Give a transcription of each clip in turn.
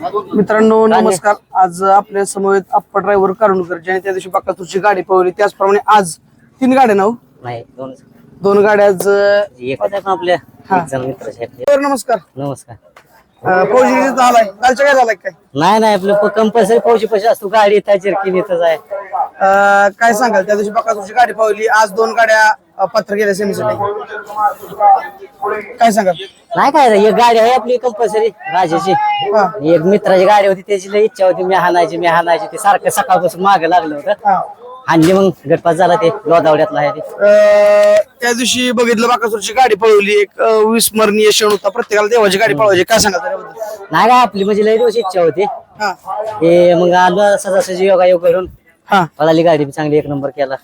मित्रांनो नमस्कार. आज आपल्या समवेत आप्पा ड्रायव्हर कारुणकर ज्याने त्या दिवशी बाकातूरची गाडी पळवली. त्याचप्रमाणे आज तीन गाड्या नाव नाही दोन. दोन गाड्या आज पण आपल्या. हा. एक जण मित्राचे आहेत. बरं, नमस्कार. नमस्कार. फौजी कालच्या काय झालाय काय? नाही नाही आपलं कंपल्सरी फौजी पैसे असतो. गाडी त्या इथंच आहे. अं, काय सांगाल? त्या दिवशी बाकातूरची गाडी पळवली. आज दोन गाड्या पत्र गेल्या सेमीसाठी काय सांगाल? नाही काय एक गाडी आहे आपली कंपल्सरी राजाची हा. एक मित्राची गाडी होती त्याची लई इच्छा होती मी हाणायची मी हाणायची ते सारखं सकाळपासून मागे लागलं होतं. हा. हाणली मग गटपास झाला ते लोधावड्यातला आहे ते. अं, त्या दिवशी बघितलं बाकासूरची गाडी पळवली एक अं, विस्मरणीय क्षण होता प्रत्येकाला देवाची गाडी पळवायची. काय त्याच्याबद्दल? नाही काय आपली म्हणजे लई दिवस इच्छा होती. हा. हे मग आलो सजासजी योगा योग करून हा. पळाली गाडी बी चांगली एक नंबर केला.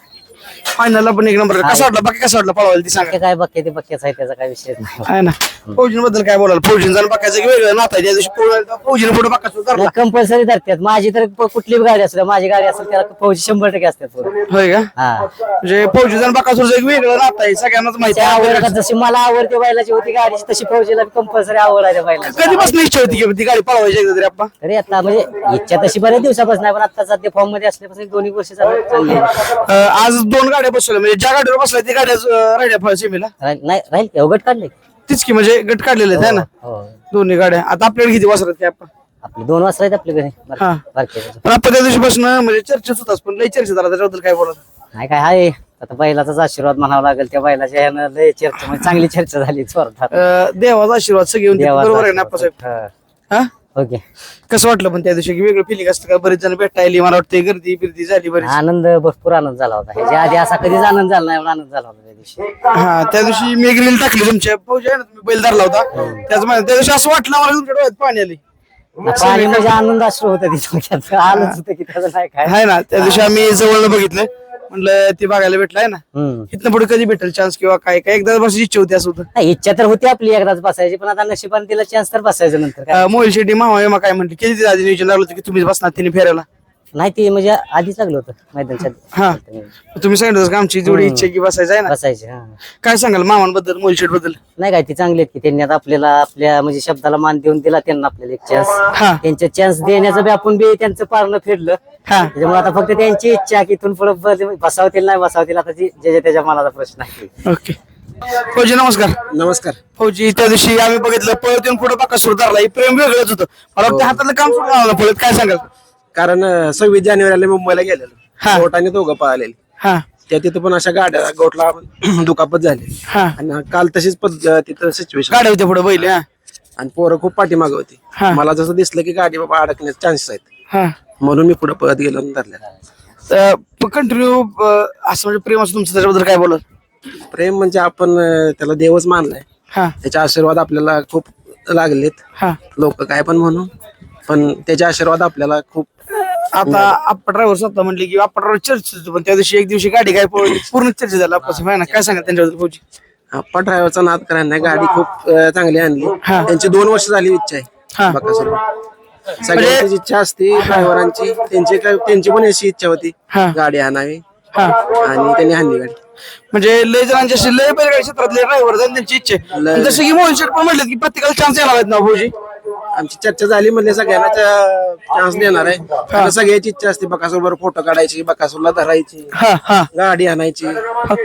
फायनलला पण एक नंबर कसा वाटला? बाकी कसं वाटलं पळवायला ती सांगा. बाकी काय बक्के ते बक्केच आहे त्याचा काय विषय नाही. आहे ना? फौजींबद्दल काय बोलाल फौजींचा आणि बाकाचं एक वेगळं नातं आहे. त्या दिवशी फौजीने पुढे धरला कंपल्सरी धरतात माझी तर प- कुठली गाडी असते माझी गाडी असेल त्याला फौजी शंभर टक्के असतात पुढे. होय का? हा. म्हणजे फौजीचा आणि बाकाचं एक वेगळं नातं आहे. सगळ्यांनाच माहिती त्या आहे. आवड जशी मला आवडते बैलाची होती गाडीची तशी फौजीला कंपल्सरी आवड आहे त्या बैलाची. कधीपासून इच्छा होती की ती गाडी पळवायची एकदा तरी आपण तरी आता म्हणजे इच्छा तशी बऱ्याच दिवसापासून नाही पण आता सध्या फॉर्ममध्ये असल्यापासून दोन्ही वर्ष चालू आहे. आज दोन गाड्या बसवल्या म्हणजे ज्या गाडीवर बसल्या ती गाड्या अं, राहिल्या सेमीला. राहील- नाही राहील का? उघड काढले तीच की म्हणजे गट काढलेले आहेत है ना? हो दोन्ही गाड्या. आता आपल्याकडे किती वासरात काय आपण? आपले दोन वाजता आहेत आपल्या घरी. हा. बारकेचे. पण आपण त्या दिवशीपासून म्हणजे चर्चेत होताच पण लई चर्चेत आला त्याच्याबद्दल काय बोलत नाही काय आहे? आता बैलाचाच आशीर्वाद म्हणावा लागेल. त्या बैलाच्या ह्यानं लय चर्चा म्हणजे चांगली चर्चा झाली अं, देवाचा आशीर्वाद सगळे येऊन देतात. देवाचा बरोबर आहे ना आशीर्वाद. आप्पासाहेब हा. हा? ओके कसं वाटलं पण त्या दिवशी? की वेगळं फिलिंग असतं का? बरेच जण भेटायली मला वाटतं गर्दी बिर्दी झाली बरीच. आनंद भरपूर आनंद झाला होता. ह्याच्या आधी असा कधीच आनंद झाला नाही एवढा आनंद झाला होता त्या दिवशी. हा त्या दिवशी मी एक टाकली तुमच्या. फौजी आहे ना तुम्ही बैल धरला होता. त्याच त्या दिवशी असं वाटलं मला तुमच्या डोळ्यात पाणी आली पाणी म्हणजे आनंद अश्रू होतं तिथं आलंच होतं की त्याचं नाही काय. आहे ना त्या दिवशी आम्ही जवळ बघितलं म्हणलं ते बघायला भेटलं आहे ना. हम्म. इथनं पुढे कधी भेटेल चान्स किंवा काय काय एकदा बस इच्छा होती असं होतं. नाही, इच्छा तर होती आपली एकदाच बसायची पण आता नशिबाने तिला चान्स तर बसायचं नंतर काय? अं, मोहिल शेट्टी मामा विमा काय म्हणते किती आधी नियोजन लागलं होतं की तुम्हीच बसणार तिने फेरायला नाही ती म्हणजे आधीच लागलं होतं हा. आधी. तुम्ही सांगितलं होतं का आमची जेवढी इच्छा आहे की बसायचं आहे ना? बसायचे हा. काय सांगाल मामांबद्दल मोहिल शेटबद्दल नाही काय ती चांगली आहेत की त्यांनी आता आपल्याला आपल्या म्हणजे शब्दाला मान देऊन दिला त्यांना आपल्याला एक चान्स हा. त्यांच्या चान्स देण्याचं बी आपण बी त्यांचं पारणं फेडलं. हा. त्याच्यामुळे आता फक्त त्यांची इच्छा की इथून पुढे बसावतील नाही बसावतील आता ती ज्याच्या त्याच्या मनाचा प्रश्न आहे. ओके. फौजी नमस्कार. नमस्कार. फौजी त्या दिवशी आम्ही बघितलं पळत येऊन पुढे बाका सुरू धरला हे प्रेम वेगळंच होतं. मला वाटतं हातातलं काम सुरू आलं पळत. काय सांगाल? कारण अं, सव्वीस जानेवारीला मुंबईला गेलेलो. गोटाने दोघं पळालेले. हा. त्या तिथं पण अशा गाड्या गोटला दुखापत झाली. हा. आणि काल तशीच पद- तिथं सिच्युएशन गाड्या होत्या पुढे बैल हा. आणि पोरं खूप पाठीमागे होती. मला जसं दिसलं की गाडी बाबा अडकण्याचे चान्सेस आहेत. हा. म्हणून मी पुढे पळत गेलो आणि धरल्या कंटिन्यू असं म्हणजे प्रेम असं तुमचं त्याच्याबद्दल काय बोलत प्रेम म्हणजे आपण अं, त्याला देवच मानलाय. हा. त्याचे आशीर्वाद आपल्याला खूप लागलेत. हा. लोक काय पण म्हणून. पण त्याचे आशीर्वाद आपल्याला खूप आता आप्पा ड्रायव्हर स्वतः म्हणले की आप्पा ड्रायव्हर चर्चेत होते, पण त्या दिवशी एक दिवशी गाडी काय पळवली पूर्ण चर्चा झाला आप्पा ना काय सांगा त्यांच्याबद्दल फौजी? आप्पा ड्रायव्हरचा नाद करायला गाडी खूप अं, चांगली आणली. हा. त्यांची दोन वर्ष झाली इच्छा हा. आहे बकासूर सगळ्यांची इच्छा असते ड्रायव्हरांची त्यांची काय त्यांची पण अशी इच्छा होती हा. गाडी आणावी. हा. आणि त्यांनी आणली गाडी. म्हणजे लय जणांचे असे लय बैलगाडी क्षेत्रातले ड्रायव्हर त्यांची इच्छा आहे. लय. आणि जसं की मोहन शेट पण म्हणले की प्रत्येकाला चान्स येणार आहेत ना फौजी? आमची चर्चा झाली म्हणजे सगळ्यांना चान्स देणार आहे. सगळ्याची इच्छा असते बकासूरवर फोटो काढायची बकासूरला धरायची गाडी आणायची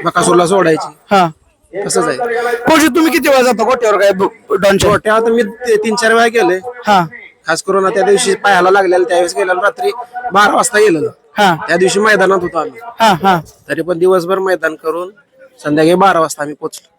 बकासूरला सोडायची. हा. तसंच आहे. फौजी तुम्ही किती वेळा जाता गोट्यावर काय डॉनच्या आता मी तीन चार वेळा गेलोय. हा. खास करून त्या दिवशी पायाला लागलेलं त्यावेळेस गेलेलो रात्री बारा वाजता गेलेलो. हा. त्या दिवशी मैदानात होतो आम्ही. तरी पण दिवसभर मैदान करून संध्याकाळी बारा वाजता आम्ही पोहोचलो.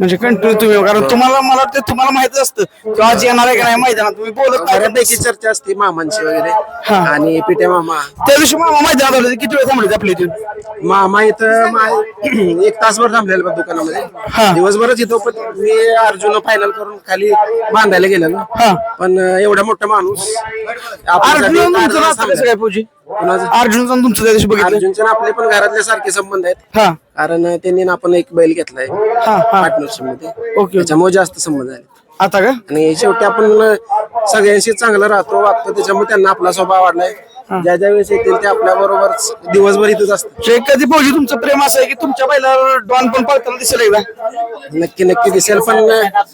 म्हणजे कंटिन्यू तुम्ही कारण तुम्हाला मला वाटतं तुम्हाला माहीत असतं. की आज येणार आहे की नाही मैदानात? तुम्ही बोलत नाही. बऱ्यापैकी चर्चा असते मामांची वगैरे. हा. आणि पिठे मामा. त्या दिवशी मामा मैदानात आले होते, किती वेळ थांबले आपल्या इथून? मामा इथं मा- एक तासभर थांबलेलं बा हा. दुकानामध्ये. दिवसभरच इथं पण मी अर्जुन फायनल करून खाली बांधायला गेलेलो. हा. पण एवढा मोठा माणूस आपल्यासाठी अर्जुन तुमचं अर्जुन नातं कसं काय कुणाचं? अर्जुनचं आणि तुमचं त्या दिवशी बघितलं. अर्जुनचे आणि आपले पण घरातले सारखे संबंध आहेत. हा. कारण त्यांनी ना आपण एक बैल घेतलाय. हा हा. पार्टनरशिपमध्ये ओके. त्याच्यामुळे जास्त संबंध झाले आता का? आणि शेवटी आपण सगळ्यांशी चांगलं राहतो वागतो. त्याच्यामुळे त्यांना आपला स्वभाव आवडलाय. ज्या ज्या वेळेस येतील ते आपल्या बरोबर दिवसभर इथंच असतात. जे कधी फौजी तुमचं प्रेम असं आहे की तुमच्या बैलावर डॉन पण पळताना दिसेल एकदा? नक्की नक्की दिसेल पण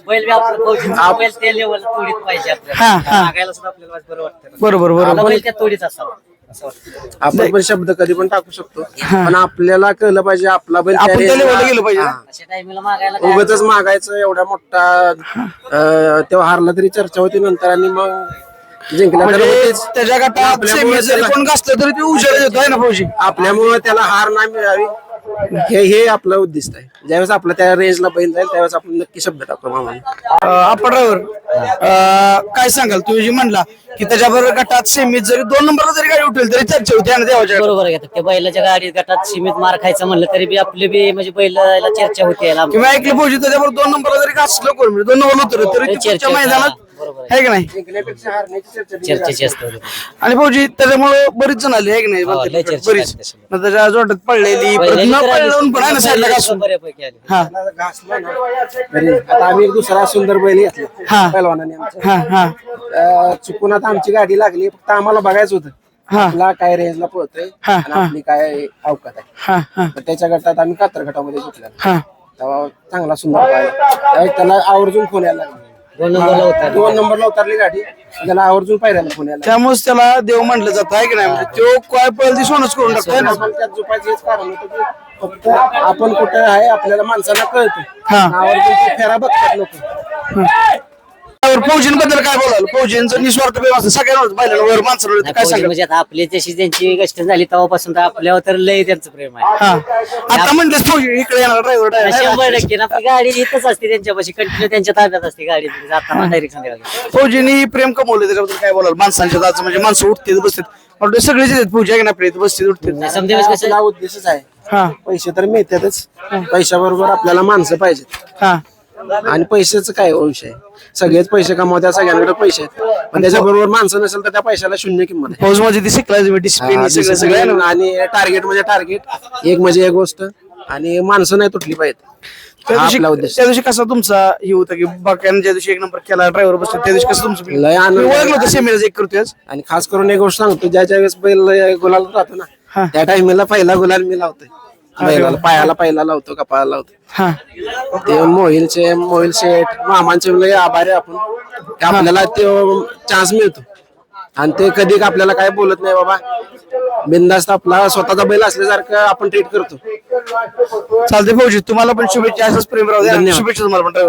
बैल बी आपलं फौजींचा बैल त्या लेवल तोडीत पाहिजे हा, हा. आपल्याला मागायला सुद्धा आपल्याला बरं वाटतं. बरोबर बरोबर. बैल त्या तोडीत असावा. आपण पण शब्द कधी पण टाकू शकतो. पण आपल्याला कळलं पाहिजे आपला बैल आपण त्या त्या level ला range ला- गेलो पाहिजे ना? हा. अशा टाइमला मागायला काय उगाचच मागायचं एवढा मोठा अं, तेव्हा हारला तरी चर्चा होती नंतर आणि मग जिंकला तर म्हणजे होतेच. त्याच्या गटात आपल्यामुळे सेमी जरी त्याला- कोण गाजलं तरी ते उजेड देतो आहे ना फौजी आपल्यामुळे त्याला हार नाही मिळावी. हे हे आपलं उद्दिष्ट आहे ज्यावेळेस आपला त्या रेंजला बैल जाईल त्यावेळेस आपण नक्की शब्द टाकू मामाला आपण ड्रायव्हर काय सांगाल तुम्ही जे म्हणला की त्याच्याबरोबर गटात सेमीत जरी दोन नंबरला जरी गाडी उठेल तरी चर्चा होती ना देवाच्या. बरोबर आहे त्या बैलाच्या गाडीत गटात सीमित मार खायचं म्हणलं तरी बी आपली बी म्हणजे बैलाला चर्चा होते याला. किंवा ऐकलं फौजी त्याच्याबरोबर दोन नंबरला जरी गाजलं कोण म्हणजे दोन नंबरला उतरलं तरी ते चर्चा मैदानात आहे. की नाही? चर्चेची असते आणि भाऊजी त्याच्यामुळे बरीच जण आली आहे की नाही? हो, लय बरीच चर्चा बरीच. झाली त्याच्यामुळे. मग त्याच्या जोटात पडलेली परत न. पडलं पण आहे ना साईडला घासून बऱ्यापैकी आली. हा. घासला ना. तरी आता आम्ही एक दुसरा सुंदर बैल हा. घेतला हा हा. अं, चुकून आता आमची गाडी लागली फक्त आम्हाला बघायचं होतं. हा. आपला काय रेंजला पळतोय हा, आणि हा. आपली काय अवकात आहे. हा हा. तर त्याच्या गटात आम्ही कातर गटामध्ये सुटला. हा. तेव्हा चांगला सुंदर पाहिला. त्याला आवर्जून फोन यायला लागला. दोन नंबरला होता दोन नंबरला उतरली गाडी. त्याला आवर्जून पायऱ्याला फोन यायला. त्यामुळेच त्याला देव म्हटलं जातं आहे की नाही? म्हणजे तो काय पळेल ती सोनच करून टाकतोय ना? आपण त्यात झोपायचं हेच कारण होतं की फक्त आपण कुठे आहे आपल्याला माणसाला कळतं. हा. आवर्जून ते फेरा बघतात लोक. फौजींबद्दल काय बोलाल? फौजींचं निस्वार्थ प्रेम असतं सगळ्यांवर बैलांवर वर माणसांवर नाही, काय फौजी सांगाल? म्हणजे आता आपली तशी त्यांची गोष्ट झाली तेव्हापासून तर आपल्यावर तर लय त्यांचं प्रेम आहे. हा. आता म्हणतेस फौजी इकडे येणार ड्रायव्हर शंभर टक्के ना आपली गाडी इथंच असते त्यांच्यापाशी कंटिन्यू त्यांच्या ताब्यात असते गाडी. जाताना डायरेक्ट संध्याकाळी. फौजींनी प्रेम कमवलं त्याच्याबद्दल काय बोलाल? माणसांच्या दाचं म्हणजे माणसं उठते बसतात. वाटतं सगळेच येतात फौजी आहे नाही आपल्या इथे बसते उठते समजा कसं आपला उद्देशच आहे. हा. पैसे तर मिळतातच. पैशाबरोबर आपल्याला माणसं पाहिजेत. हा. आणि पैशाचं काय हो विषय? सगळेच पैसे कमवतात सगळ्यांकडे पैसे आहेत. पण त्याच्याबरोबर माणसं नसेल तर त्या पैशाला शून्य किंमत आहे. फौजमध्ये ती शिकलाय डिसिप्लिन सगळं. आणि टार्गेट म्हणजे टार्गेट एक म्हणजे एक गोष्ट. आणि माणसं नाही तुटली पाहिजे त्या हा दिवशी आपला उद्देश. त्या दिवशी कसा तुमचा हे होता की बाक्यानं ज्या दिवशी एक नंबर केला ड्रायव्हर बसतो त्या दिवशी कसं तुमचं? लय आनंद ओळखलं होतं एक करतोय आज. आणि खास करून एक गोष्ट सांगतो ज्या ज्या वेळेस बैल गुलाल राहतो हा. ना त्या टाइमला पहिला गुलाल मी लावतोय. बैलाला पायाला पहिला लावतो कपाळाला लावतो. हा. ते मोहिलचे मोहिल शेठ मामांचे लय आभारी आहे आपण. की आपल्याला तो चान्स मिळतो. आणि ते कधी आपल्याला काय बोलत नाही बाबा. बिंदास्त आपला स्वतःचा बैल असल्यासारखं आपण ट्रीट करतो. चालते फौजी तुम्हाला पण शुभेच्छा असंच प्रेम राहू द्या. धन्यवाद. शुभेच्छा तुम्हाला पण